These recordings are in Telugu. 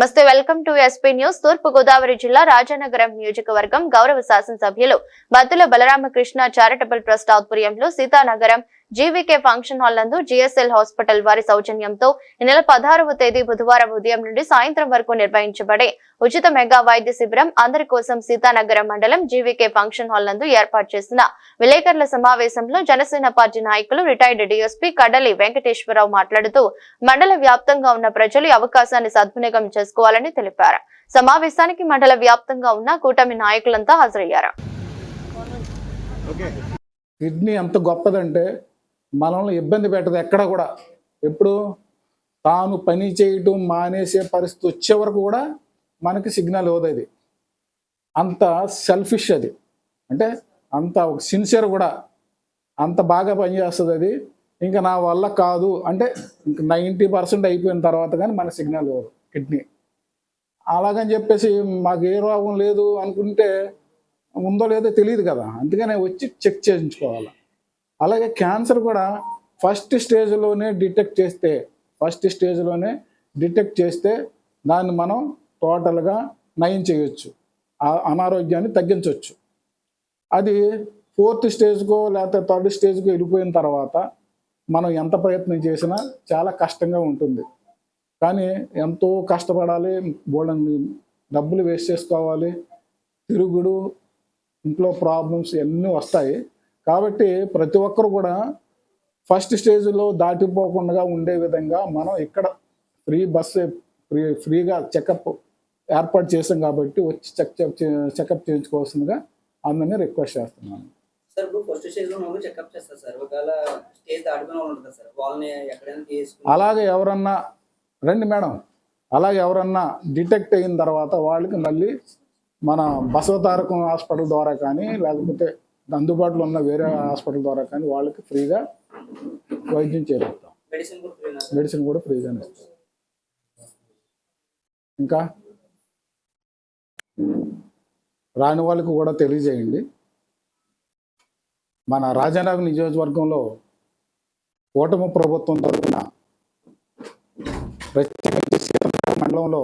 నమస్తే వెల్కమ్ టు ఎస్పీ న్యూస్. తూర్పు గోదావరి జిల్లా రాజానగరం నియోజకవర్గం గౌరవ శాసనసభ్యులు బద్దుల బలరామకృష్ణ చారిటబుల్ ట్రస్ట్ ఆధ్వర్యంలో సీతానగరం జీవీకే ఫంక్షన్ హాల్ నందు జిఎస్ఎల్ హాస్పిటల్ వారి సౌజన్యంతో ఈ నెల పదహారవ తేదీ బుధవారం ఉదయం నుండి సాయంత్రం వరకు నిర్వహించబడే ఉచిత మెగా వైద్య శిబిరం అందరి కోసం సీతానగరం మండలం జీవీకే ఫంక్షన్ హాల్ నందు ఏర్పాటు చేసిన విలేకరుల సమావేశంలో జనసేన పార్టీ నాయకులు రిటైర్డ్ డీఎస్పీ కడలి వెంకటేశ్వరరావు మాట్లాడుతూ మండల వ్యాప్తంగా ఉన్న ప్రజలు ఈ అవకాశాన్ని సద్వినియోగం చేసుకోవాలని తెలిపారు. సమావేశానికి మండల వ్యాప్తంగా ఉన్న కూటమి నాయకులంతా హాజరయ్యారు. కిడ్నీ ఎంత గొప్పదంటే మనల్ని ఇబ్బంది పెట్టదు ఎక్కడ కూడా. ఎప్పుడు తాను పని చేయటం మానేసే పరిస్థితి వచ్చే వరకు కూడా మనకి సిగ్నల్ ఇవ్వదు అంత సెల్ఫిష్ అది. అంటే అంత సిన్సియర్ కూడా. అంత బాగా పనిచేస్తుంది అది. ఇంకా నా వల్ల కాదు. అంటే ఇంకా నైంటీ పర్సెంట్ అయిపోయిన తర్వాత కానీ మన సిగ్నల్ ఇవ్వదు కిడ్నీ. అలాగని చెప్పేసి మాకు ఏ రోగం లేదు అనుకుంటే ఉందో లేదో తెలియదు కదా. అందుకనే వచ్చి చెక్ చేయించుకోవాలి. అలాగే క్యాన్సర్ కూడా ఫస్ట్ స్టేజ్లోనే డిటెక్ట్ చేస్తే ఫస్ట్ స్టేజ్లోనే డిటెక్ట్ చేస్తే దాన్ని మనం టోటల్గా నయం చేయొచ్చు. ఆ అనారోగ్యాన్ని తగ్గించవచ్చు అది ఫోర్త్ స్టేజ్కో లేకపోతే థర్డ్ స్టేజ్కో వెళ్ళిపోయిన తర్వాత మనం ఎంత ప్రయత్నం చేసినా చాలా కష్టంగా ఉంటుంది. కానీ ఎంతో కష్టపడాలి బోళ్ళని డబ్బులు వేస్ట్ చేసుకోవాలి తిరుగుడు ఇంట్లో ప్రాబ్లమ్స్ అన్నీ వస్తాయి. కాబట్టి ప్రతి ఒక్కరు కూడా ఫస్ట్ స్టేజ్లో దాటిపోకుండా ఉండే విధంగా మనం ఇక్కడ ఫ్రీ బస్సు ఫ్రీ ఫ్రీగా చెకప్ ఏర్పాటు చేసాం కాబట్టి వచ్చి చెక్ చెకప్ చేయించుకోవాల్సిందిగా అందరినీ రిక్వెస్ట్ చేస్తున్నాను. సార్ ఇప్పుడు ఫస్ట్ స్టేజ్లో మాకు చెకప్ చేస్తారు సార్. ఒకవేళ స్టేజ్ దాటిపోయిన వాళ్ళు ఉంటుంది సార్. వాళ్ళని ఎక్కడైనా తీసుకుని అలాగే ఎవరన్నా రండి మేడం. అలాగే ఎవరన్నా డిటెక్ట్ అయిన తర్వాత వాళ్ళకి మళ్ళీ మన బసవతారకం హాస్పిటల్ ద్వారా కానీ లేకపోతే అందుబాటులో ఉన్న వేరే హాస్పిటల్ ద్వారా కానీ వాళ్ళకి ఫ్రీగా వైద్యం చేరుస్తాం మెడిసిన్ కూడా ఫ్రీ మెడిసిన్ కూడా ఫ్రీగానే ఇస్తాం. ఇంకా? రాని వాళ్ళకు కూడా తెలియజేయండి. మన రాజానగర్ నియోజకవర్గంలో ఓటమి ప్రభుత్వం తరఫున ప్రత్యేకించి సీతానగరం మండలంలో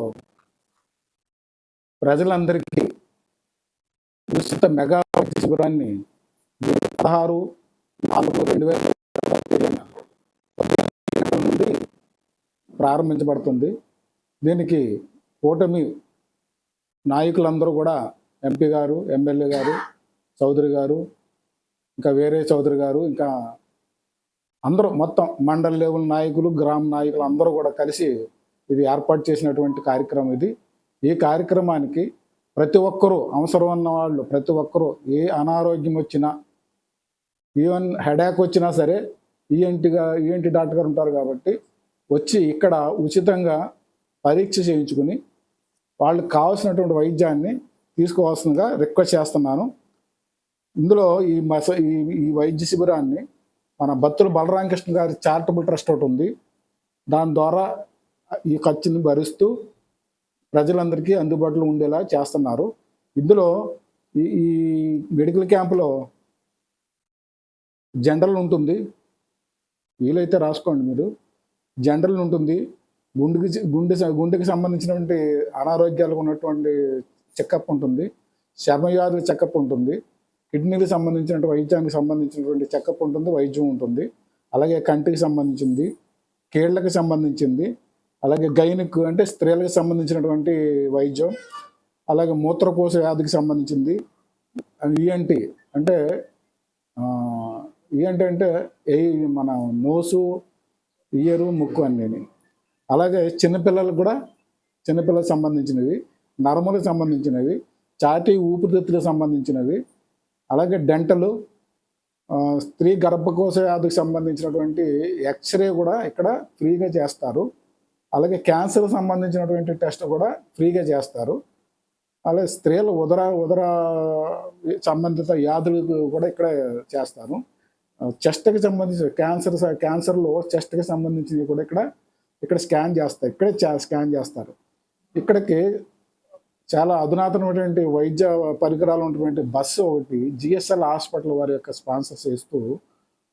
ప్రజలందరికీ ఉచిత మెగా వైద్య శిబిరాన్ని పదహారు నాలుగు రెండు వేల నుండి ప్రారంభించబడుతుంది. దీనికి ఓటమి నాయకులందరూ కూడా ఎంపీ గారు ఎమ్మెల్యే గారు చౌదరి గారు ఇంకా వేరే చౌదరి గారు ఇంకా అందరూ మొత్తం మండల లెవెల్ నాయకులు గ్రామ నాయకులు అందరూ కూడా కలిసి ఇది ఏర్పాటు చేసినటువంటి కార్యక్రమం ఇది. ఈ కార్యక్రమానికి ప్రతి ఒక్కరూ అవసరం ఉన్న వాళ్ళు ప్రతి ఒక్కరూ ఏ అనారోగ్యం వచ్చినా ఈవెన్ హెడాక్ వచ్చినా సరే ఈఎన్టీగా ఈఎన్టీ డాక్టర్ గారు ఉంటారు కాబట్టి వచ్చి ఇక్కడ ఉచితంగా పరీక్ష చేయించుకుని వాళ్ళకి కావాల్సినటువంటి వైద్యాన్ని తీసుకోవాల్సిందిగా రిక్వెస్ట్ చేస్తున్నాను. ఇందులో ఈ మస ఈ ఈ వైద్య శిబిరాన్ని మన భక్తులు బలరామకృష్ణ గారి చారిటబుల్ ట్రస్ట్ ఒకటి ఉంది. దాని ద్వారా ఈ ఖర్చుని భరిస్తూ ప్రజలందరికీ అందుబాటులో ఉండేలా చేస్తున్నారు. ఇందులో ఈ ఈ మెడికల్ క్యాంపులో జనరల్ ఉంటుంది. వీలైతే రాసుకోండి మీరు. జనరల్ ఉంటుంది. గుండెకి గుండె గుండెకి సంబంధించినటువంటి అనారోగ్యాలకు ఉన్నటువంటి చెకప్ ఉంటుంది. చర్మవ్యాధుల చెకప్ ఉంటుంది. కిడ్నీకి సంబంధించిన వైద్యానికి సంబంధించినటువంటి చెకప్ ఉంటుంది వైద్యం ఉంటుంది. అలాగే కంటికి సంబంధించింది కీళ్ళకి సంబంధించింది అలాగే గైనిక్ అంటే స్త్రీలకు సంబంధించినటువంటి వైద్యం అలాగే మూత్రకోశ వ్యాధికి సంబంధించింది. ఈఎన్టీ అంటే ఈఎన్టీ అంటే ఏ మన నోసు ఇయరు ముక్కు అన్నీ అలాగే చిన్నపిల్లలకు కూడా చిన్నపిల్లలకు సంబంధించినవి నరములకు సంబంధించినవి ఛాతీ ఊపిరితిత్తులకు సంబంధించినవి అలాగే డెంటలు స్త్రీ గర్భకోశ వ్యాధికి సంబంధించినటువంటి ఎక్స్రే కూడా ఇక్కడ ఫ్రీగా చేస్తారు. అలాగే క్యాన్సర్ సంబంధించినటువంటి టెస్ట్ కూడా ఫ్రీగా చేస్తారు. అలాగే స్త్రీలు ఉదర ఉదర సంబంధిత వ్యాధులకు కూడా ఇక్కడ చేస్తారు. చెస్ట్కి సంబంధించిన క్యాన్సర్ క్యాన్సర్లో చెస్ట్కి సంబంధించినవి కూడా ఇక్కడ ఇక్కడ స్కాన్ చేస్తారు ఇక్కడే స్కాన్ చేస్తారు. ఇక్కడికి చాలా అధునాతనమైనటువంటి వైద్య పరికరాలు ఉన్నటువంటి బస్సు ఒకటి జిఎస్ఎల్ హాస్పిటల్ వారి యొక్క స్పాన్సర్ చేస్తూ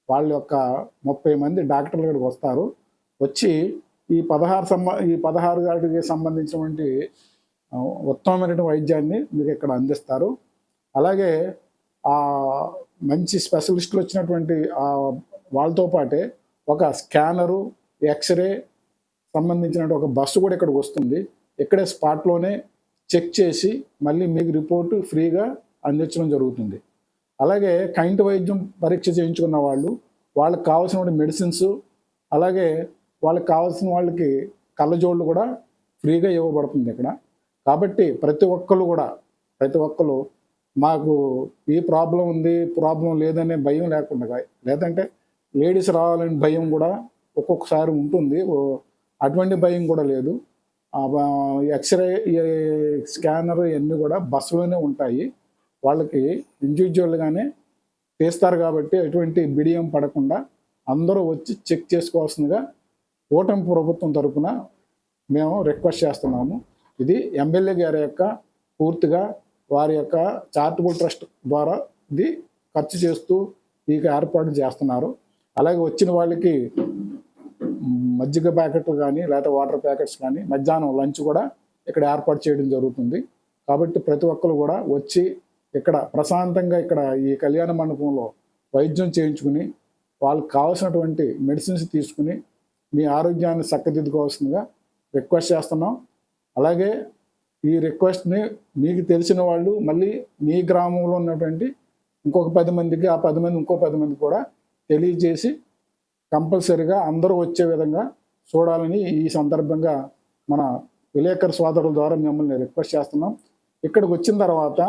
వాళ్ళ యొక్క ముప్పై మంది డాక్టర్లు ఇక్కడికి వస్తారు. వచ్చి ఈ పదహారు సంబ ఈ పదహారు వాటికి సంబంధించినటువంటి ఉత్తమమైన ఉత్తమమైనటువంటి వైద్యాన్ని మీకు ఇక్కడ అందిస్తారు. అలాగే ఆ మంచి స్పెషలిస్టులు వచ్చినటువంటి ఆ వాళ్ళతో పాటే ఒక స్కానరు ఎక్స్రే సంబంధించిన ఒక బస్సు కూడా ఇక్కడికి వస్తుంది. ఇక్కడే స్పాట్లోనే చెక్ చేసి మళ్ళీ మీకు రిపోర్టు ఫ్రీగా అందించడం జరుగుతుంది. అలాగే కైంట్ వైద్యం పరీక్ష చేయించుకున్న వాళ్ళు వాళ్ళకి కావాల్సిన మెడిసిన్స్ అలాగే వాళ్ళకి కావాల్సిన వాళ్ళకి కళ్ళజోళ్ళు కూడా ఫ్రీగా ఇవ్వబడుతుంది ఇక్కడ. కాబట్టి ప్రతి ఒక్కరు కూడా ప్రతి ఒక్కరు మాకు ఈ ప్రాబ్లం ఉంది ప్రాబ్లం లేదనే భయం లేకుండా లేదంటే లేడీస్ రావాలని భయం కూడా ఒక్కొక్కసారి ఉంటుంది. అటువంటి భయం కూడా లేదు. ఎక్స్రే స్కానర్ ఇవన్నీ కూడా బస్సులోనే ఉంటాయి. వాళ్ళకి ఇండివిజువల్గానే తీస్తారు కాబట్టి ఎటువంటి బిడియం పడకుండా అందరూ వచ్చి చెక్ చేసుకోవాల్సిందిగా కూటమి ప్రభుత్వం తరఫున మేము రిక్వెస్ట్ చేస్తున్నాము. ఇది ఎమ్మెల్యే గారి యొక్క పూర్తిగా వారి యొక్క చారిటబుల్ ట్రస్ట్ ద్వారా ఇది ఖర్చు చేస్తూ ఈ ఏర్పాటు చేస్తున్నారు. అలాగే వచ్చిన వాళ్ళకి మజ్జిగ ప్యాకెట్లు కానీ లేకపోతే వాటర్ ప్యాకెట్స్ కానీ మధ్యాహ్నం లంచ్ కూడా ఇక్కడ ఏర్పాటు చేయడం జరుగుతుంది. కాబట్టి ప్రతి ఒక్కరు కూడా వచ్చి ఇక్కడ ప్రశాంతంగా ఇక్కడ ఈ కళ్యాణ మండపంలో వైద్యం చేయించుకుని వాళ్ళకి కావాల్సినటువంటి మెడిసిన్స్ తీసుకుని మీ ఆరోగ్యాన్ని చక్కదిద్దుకోవాల్సిందిగా రిక్వెస్ట్ చేస్తున్నాం. అలాగే ఈ రిక్వెస్ట్ని మీకు తెలిసిన వాళ్ళు మళ్ళీ మీ గ్రామంలో ఉన్నటువంటి ఇంకొక పది మందికి ఆ పది మంది ఇంకో పది మంది కూడా తెలియజేసి కంపల్సరిగా అందరూ వచ్చే విధంగా చూడాలని ఈ సందర్భంగా మన విలేకరు సోదరుల ద్వారా మిమ్మల్ని రిక్వెస్ట్ చేస్తున్నాం. ఇక్కడికి వచ్చిన తర్వాత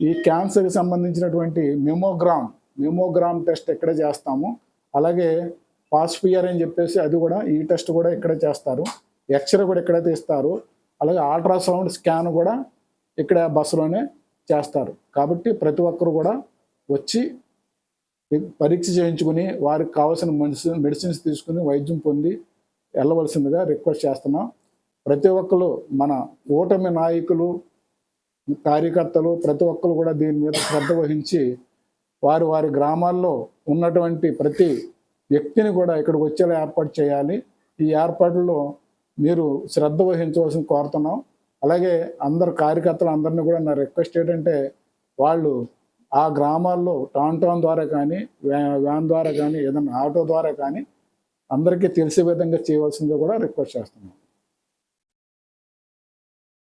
ఈ క్యాన్సర్కి సంబంధించినటువంటి మెమోగ్రామ్ మెమోగ్రామ్ టెస్ట్ ఇక్కడే చేస్తాము. అలాగే పాస్పియర్ అని చెప్పేసి అది కూడా ఈ టెస్ట్ కూడా ఇక్కడే చేస్తారు. ఎక్స్రే కూడా ఇక్కడే తీస్తారు. అలాగే అల్ట్రాసౌండ్ స్కాన్ కూడా ఇక్కడ బస్సులోనే చేస్తారు. కాబట్టి ప్రతి ఒక్కరు కూడా వచ్చి పరీక్ష చేయించుకుని వారికి కావాల్సిన మెడిసిన్ మెడిసిన్స్ తీసుకుని వైద్యం పొంది వెళ్ళవలసిందిగా రిక్వెస్ట్ చేస్తున్నాం. ప్రతి ఒక్కరు మన ఓటమి నాయకులు కార్యకర్తలు ప్రతి ఒక్కరు కూడా దీని మీద శ్రద్ధ వహించి వారు వారి గ్రామాల్లో ఉన్నటువంటి ప్రతి వ్యక్తిని కూడా ఇక్కడికి వచ్చేలా ఏర్పాటు చేయాలి. ఈ ఏర్పాట్లలో మీరు శ్రద్ధ వహించవలసిన కోరుతున్నాం. అలాగే అందరు కార్యకర్తలు అందరినీ కూడా నా రిక్వెస్ట్ ఏంటంటే వాళ్ళు ఆ గ్రామాల్లో టాంటాన్ ద్వారా కానీ వ్యా- వ్యాన్ ద్వారా కానీ ఏదైనా ఆటో ద్వారా కానీ అందరికీ తెలిసే విధంగా చేయవలసిందిగా కూడా రిక్వెస్ట్ చేస్తున్నాం.